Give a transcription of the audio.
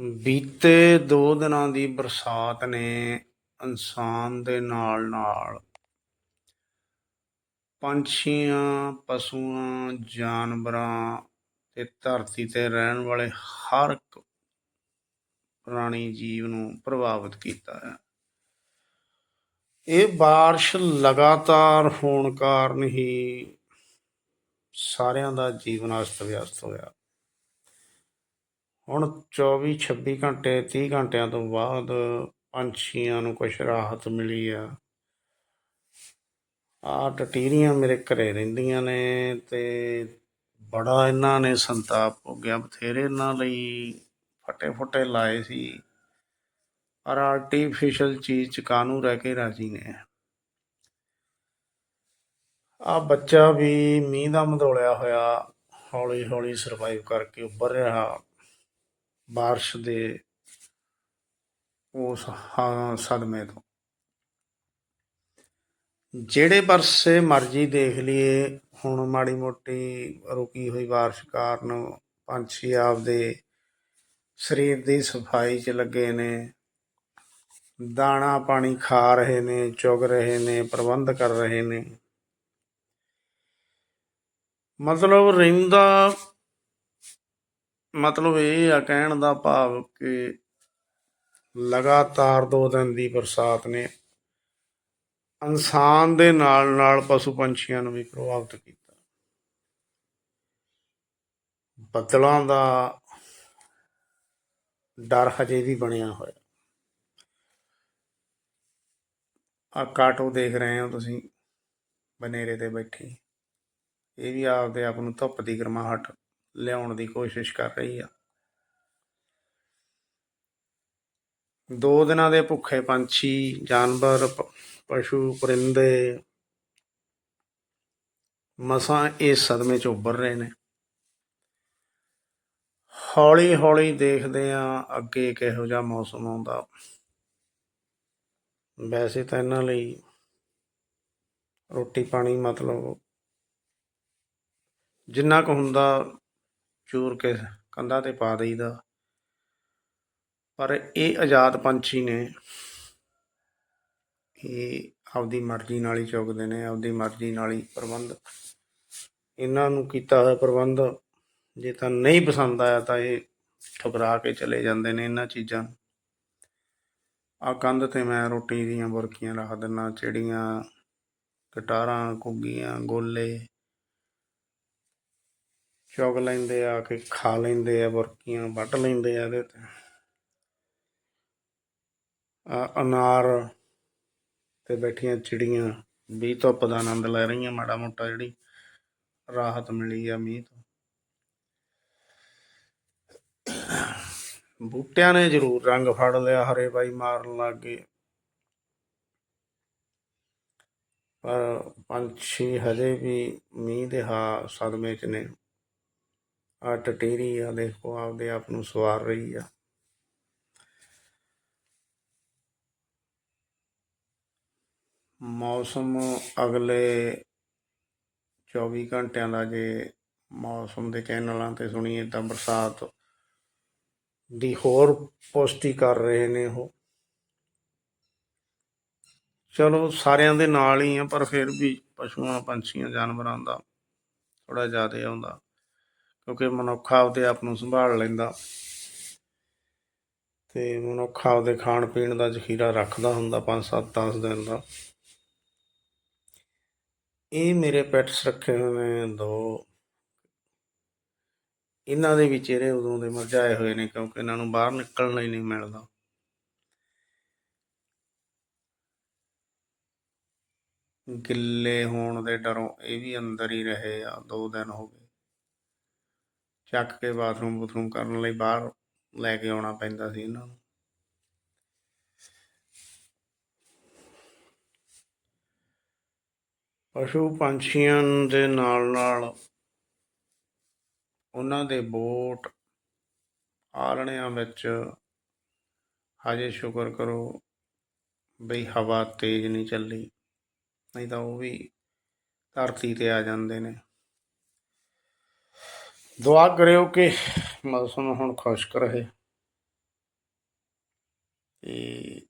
ਬੀਤੇ 2 ਦਿਨਾਂ ਦੀ ਬਰਸਾਤ ਨੇ ਇਨਸਾਨ ਦੇ ਨਾਲ ਨਾਲ ਪੰਛੀਆਂ ਪਸ਼ੂਆਂ ਜਾਨਵਰਾਂ ਤੇ ਧਰਤੀ ਤੇ ਰਹਿਣ ਵਾਲੇ ਹਰ ਇੱਕ ਪ੍ਰਾਣੀ ਜੀਵ ਨੂੰ ਪ੍ਰਭਾਵਿਤ ਕੀਤਾ ਹੈ ਇਹ بارش ਲਗਾਤਾਰ ਹੋਣ ਕਾਰਨ ਹੀ ਸਾਰਿਆਂ ਦਾ ਜੀਵਨ ਅਸਤ ਵਿਅਸਤ ਹੋਇਆ ਹੁਣ 24 26 ਘੰਟੇ 30 ਘੰਟਿਆਂ ਤੋਂ ਬਾਅਦ ਪੰਛੀਆਂ ਨੂੰ ਕੁਝ ਰਾਹਤ ਮਿਲੀ ਆ। ਆ ਟਟੀਰੀਆਂ ਮੇਰੇ ਘਰੇ ਰਹਿੰਦੀਆਂ ਨੇ ਤੇ ਬੜਾ ਇਹਨਾਂ ਨੇ ਸੰਤਾਪ ਹੋ ਗਿਆ ਬਥੇਰੇ ਇਹਨਾਂ ਲਈ ਫਟੇ ਫੁੱਟੇ ਲਾਏ ਸੀ। ਪਰ ਆਰਟੀਫੀਸ਼ੀਅਲ ਚੀਜ਼ ਚ ਕਾਨੂੰ ਰਹਿ ਕੇ ਰਾਜੀ ਨੇ? ਆ ਬੱਚਾ ਵੀ ਮੀਂਹ ਦਾ ਮਧੋਲਿਆ ਹੋਇਆ ਹੌਲੀ ਹੌਲੀ ਸਰਵਾਈਵ ਕਰਕੇ ਉੱਭਰ ਰਿਹਾ। ਬਾਰਿਸ਼ ਦੇ ਉਸ ਹਾਂ ਸਦਮੇ ਤੋਂ। ਜਿਹੜੇ ਪਾਸੇ ਮਰਜ਼ੀ ਦੇਖ ਲਈਏ, ਹੁਣ ਮਾੜੀ ਮੋਟੀ ਰੁਕੀ ਹੋਈ ਬਾਰਿਸ਼ ਕਾਰਨ ਪੰਛੀ ਆਪਦੇ ਸਰੀਰ ਦੀ ਸਫ਼ਾਈ 'ਚ ਲੱਗੇ ਨੇ, ਦਾਣਾ ਪਾਣੀ ਖਾ ਰਹੇ ਨੇ, ਚੁਗ ਰਹੇ ਨੇ, ਪ੍ਰਬੰਧ ਕਰ ਰਹੇ ਨੇ। ਮਤਲਬ ਰਹਿੰਦਾ ਮਤਲਬ ਇਹ ਆ ਕਹਿਣ ਦਾ ਭਾਵ ਕਿ ਲਗਾਤਾਰ ਦੋ ਦਿਨ ਦੀ ਬਰਸਾਤ ਨੇ ਇਨਸਾਨ ਦੇ ਨਾਲ ਨਾਲ ਪਸ਼ੂ ਪੰਛੀਆਂ ਨੂੰ ਵੀ ਪ੍ਰਭਾਵਿਤ ਕੀਤਾ। ਬੱਦਲਾਂ ਦਾ ਡਰ ਹਜੇ ਵੀ ਬਣਿਆ ਹੋਇਆ। ਆ ਕਾਟੋ ਦੇਖ ਰਹੇ ਹੋ ਤੁਸੀਂ, ਬਨੇਰੇ ਤੇ ਬੈਠੀ। ਇਹ ਵੀ ਆਪਦੇ ਆਪ ਨੂੰ ਧੁੱਪ ਦੀ ਗਰਮਾਹਟ ਲਿਆਉਣ ਦੀ ਕੋਸ਼ਿਸ਼ ਕਰ ਰਹੀ ਆ। ਦੋ ਦਿਨਾਂ ਦੇ ਭੁੱਖੇ ਪੰਛੀ, ਜਾਨਵਰ ਪਸ਼ੂ, ਪਰਿੰਦੇ, ਮਸਾਂ ਇਸ ਸਦਮੇ ਚ ਉੱਭਰ ਰਹੇ ਨੇ। ਹੌਲੀ ਹੌਲੀ ਦੇਖਦੇ ਆ ਅੱਗੇ ਕਿਹੋ ਜਿਹਾ ਮੌਸਮ ਆਉਂਦਾ। ਵੈਸੇ ਤਾਂ ਇਹਨਾਂ ਲਈ ਰੋਟੀ ਪਾਣੀ ਮਤਲਬ ਜਿੰਨਾ ਕੁ ਹੁੰਦਾ ਚੂਰ ਕੇ ਕੰਧਾਂ ਤੇ ਪਾ ਦੇਈਦਾ ਪਰ ਇਹ ਆਜ਼ਾਦ ਪੰਛੀ ਨੇ ਇਹ ਆਪਦੀ ਮਰਜ਼ੀ ਨਾਲ ਹੀ ਚੁਗਦੇ ਨੇ, ਆਪਦੀ ਮਰਜ਼ੀ ਨਾਲ ਹੀ ਪ੍ਰਬੰਧ ਇਹਨਾਂ ਨੂੰ ਕੀਤਾ ਹੋਇਆ ਪ੍ਰਬੰਧ ਜੇ ਤਾਂ ਨਹੀਂ ਪਸੰਦ ਆਇਆ ਤਾਂ ਇਹ ਠੁਕਰਾ ਕੇ ਚਲੇ ਜਾਂਦੇ ਨੇ ਇਹਨਾਂ ਚੀਜ਼ਾਂ ਨੂੰ। ਆ ਕੰਧ ਤੇ ਮੈਂ ਰੋਟੀ ਦੀਆਂ ਬੁਰਕੀਆਂ ਰੱਖ ਦਿੰਨਾ, ਚਿੜੀਆਂ ਗਟਾਰਾਂ ਘੁੱਗੀਆਂ, ਗੋਲੇ ਚੁਗ ਲੈਂਦੇ ਆ ਕੇ ਖਾ ਲੈਂਦੇ ਆ, ਬੁਰਕੀਆਂ ਵੱਢ ਲੈਂਦੇ ਆ ਇਹਦੇ ਤੇ। ਅਨਾਰ ਤੇ ਬੈਠੀਆਂ ਚਿੜੀਆਂ ਵੀ ਧੁੱਪ ਦਾ ਆਨੰਦ ਲੈ ਰਹੀਆਂ, ਮਾੜਾ ਮੋਟਾ ਜਿਹੜੀ ਰਾਹਤ ਮਿਲੀ ਆ ਮੀਂਹ ਤੋਂ। ਬੂਟਿਆਂ ਨੇ ਜ਼ਰੂਰ ਰੰਗ ਫੜ ਲਿਆ, ਹਰੇ ਬਾਈ ਮਾਰਨ ਲੱਗ ਗਏ। ਪਰ ਪੰਛੀ ਹਜੇ ਵੀ ਮੀਂਹ ਦੇ ਹਾ ਸਦਮੇ ਚ ਨੇ। ਆ ਟਟੀਰੀ ਆ, ਦੇਖੋ ਆਪਦੇ ਆਪ ਨੂੰ ਸਵਾਰ ਰਹੀ ਆ। ਮੌਸਮ ਅਗਲੇ 24 ਘੰਟਿਆਂ ਦਾ ਜੇ ਮੌਸਮ ਦੇ ਚੈਨਲਾਂ ਤੇ ਸੁਣੀਏ ਤਾਂ ਬਰਸਾਤ ਦੀ ਹੋਰ ਪੁਸ਼ਟੀ ਕਰ ਰਹੇ ਨੇ ਉਹ। ਚਲੋ ਸਾਰਿਆਂ ਦੇ ਨਾਲ ਹੀ ਆ, ਪਰ ਫਿਰ ਵੀ ਪਸ਼ੂਆਂ, ਪੰਛੀਆਂ, ਜਾਨਵਰਾਂ ਦਾ ਥੋੜਾ ਜ਼ਿਆਦਾ ਆਉਂਦਾ। ਕਿਉਂਕਿ ਮਨੁੱਖ ਆਪਦੇ ਆਪ ਨੂੰ ਸੰਭਾਲ ਲੈਂਦਾ। ਤੇ ਮਨੁੱਖ ਆਪਦੇ ਖਾਣ ਪੀਣ ਦਾ ਜ਼ਖੀਰਾ ਰੱਖਦਾ ਹੁੰਦਾ 5 7 10 ਦਿਨ ਦਾ। ਇਹ ਮੇਰੇ ਪੈਟਸ ਰੱਖੇ ਹੋਏ ਨੇ ਦੋ। ਇਹਨਾਂ ਦੇ ਵੀ ਚਿਹਰੇ ਉਦੋਂ ਦੇ ਮੁਰਝਾਏ ਹੋਏ ਨੇ ਕਿਉਂਕਿ ਇਹਨਾਂ ਨੂੰ ਬਾਹਰ ਨਿਕਲਣ ਲਈ ਨਹੀਂ ਮਿਲਦਾ। ਗਿੱਲੇ ਹੋਣ ਦੇ ਡਰੋਂ ਇਹ ਵੀ ਅੰਦਰ ਹੀ ਰਹੇ ਆ, ਦੋ ਦਿਨ ਹੋ ਗਏ। ਚੱਕ ਕੇ ਬਾਥਰੂਮ ਬੂਥਰੂਮ ਕਰਨ ਲਈ ਬਾਹਰ ਲੈ ਕੇ ਆਉਣਾ ਪੈਂਦਾ ਸੀ ਇਹਨਾਂ ਨੂੰ। ਪਸ਼ੂ ਪੰਛੀਆਂ ਦੇ ਨਾਲ ਨਾਲ ਉਹਨਾਂ ਦੇ ਬੋਟ ਆਲਣਿਆਂ ਵਿੱਚ ਹਜੇ ਸ਼ੁਕਰ ਕਰੋ ਬਈ ਹਵਾ ਤੇਜ਼ ਨਹੀਂ ਚੱਲੀ, ਨਹੀਂ ਤਾਂ ਉਹ ਵੀ ਧਰਤੀ ਤੇ ਆ ਜਾਂਦੇ ਨੇ। ਦੁਆ ਕਰਿਓ ਕਿ ਮੌਸਮ ਹੁਣ ਖੁਸ਼ਕ ਰਹੇ। ਤੇ